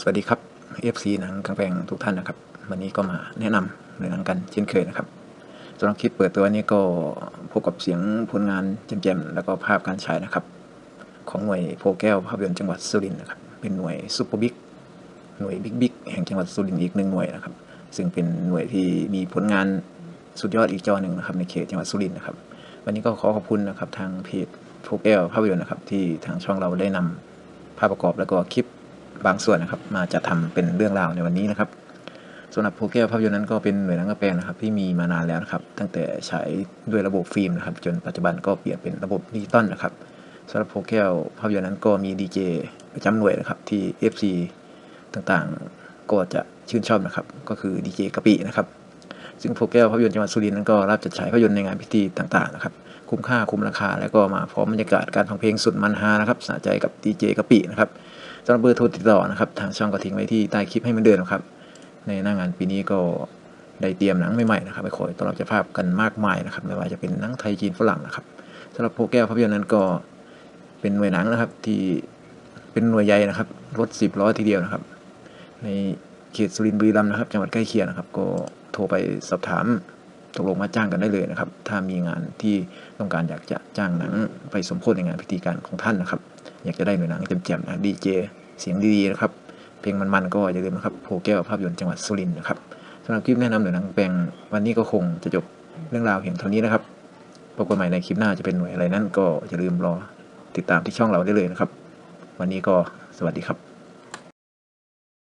สวัสดีครับ FC หนังกลางแปลงทุกท่านนะครับ วันนี้ก็มาแนะนำเรื่องหนังกันเช่นเคยนะครับสำหรับคลิปเปิดตัวนี้ก็พบกับเสียงผลงานแจ่มๆ แล้วก็ภาพการฉายนะครับ ของหน่วยโพแก้วภาพยนตร์จังหวัดสุรินทร์นะครับ เป็นหน่วยซูเปอร์บิ๊กหน่วยบิ๊กบิ๊กแห่งจังหวัดสุรินทร์อีกหนึ่งหน่วยนะครับ ซึ่งเป็นหน่วยที่มีผลงานสุดยอดอีกจอหนึ่งนะครับในเขตจังหวัดสุรินทร์นะครับ วันนี้ก็ขอขอบคุณนะครับทางเพจโพแก้วภาพยนตร์นะครับที่ทางช่องเราได้นำภาพประกอบแล้วก็คลิป บางส่วนนะครับ มาจัดทำเป็นเรื่องราวในวันนี้นะครับสำหรับโพแก้วภาพยนตร์นั้นก็เป็นหน่วยหนังกระแปลงนะครับที่มีมานานแล้วนะครับ ตั้งแต่ฉายด้วยระบบฟิล์มนะครับ จนปัจจุบันก็เปลี่ยนเป็นระบบดิจิตอลนะครับสำหรับโพแก้วภาพยนตร์นั้นก็มีดีเจประจำหน่วยนะครับที่ FC ต่างๆก็จะชื่นชอบนะครับ ก็คือดีเจกะปินะครับซึ่งโพแก้วภาพยนตร์จังหวัดสุรินทร์นั้นก็รับจัดฉายภาพยนตร์ในงานพิธีต่างๆนะครับคุ้มค่าคุ้มราคา แล้วก็มาพร้อมบรรยากาศการฟังเพลงสุดมันฮานะครับสะใจกับดีเจกะปินะครับ สำหรับเบอร์โทรติดต่อนะครับทางช่องก็ทิ้งไว้ที่ใต้คลิปให้มือนเดิมนะครับ ในหน้างานปีนี้ก็ได้เตรียมหนังใหม่ๆนะครับไปขอต้อนรับเจ้าภาพกันมากมายนะครับไม่ว่าจะเป็นหนังไทยจีนฝรั่งนะครับสำหรับโพแก้วภาพยนตร์นั้นก็เป็นหน่วยหนังนะครับที่เป็นหน่วยใหญ่นะครับรถสิบล้อทีเดียวนะครับ ในเขตสุรินทร์บุรีรัมย์นะครับ จังหวัดใกล้เคียงนะครับ ก็โทรไปสอบถาม ตกลงมาจ้างกันได้เลยนะครับ ถ้ามีงานที่ต้องการอยากจะจ้างหนังไปสมโพธิในงานพิธีการของท่านนะครับ อยากจะได้หน่วยหนังแจ่มๆนะดีเจเสียงดีๆนะครับ เพลงมันๆก็อย่าลืมนะครับโพแก้วภาพยนตร์จังหวัดสุรินทร์นะครับสำหรับคลิปแนะนำหน่วยหนังแปลงวันนี้ก็คงจะจบเรื่องราวเพียงเท่านี้นะครับพบกันใหม่ในคลิปหน้าจะเป็นหน่วยอะไรนั้นก็อย่าลืมรอติดตามที่ช่องเราได้เลยนะครับ วันนี้ก็สวัสดีครับ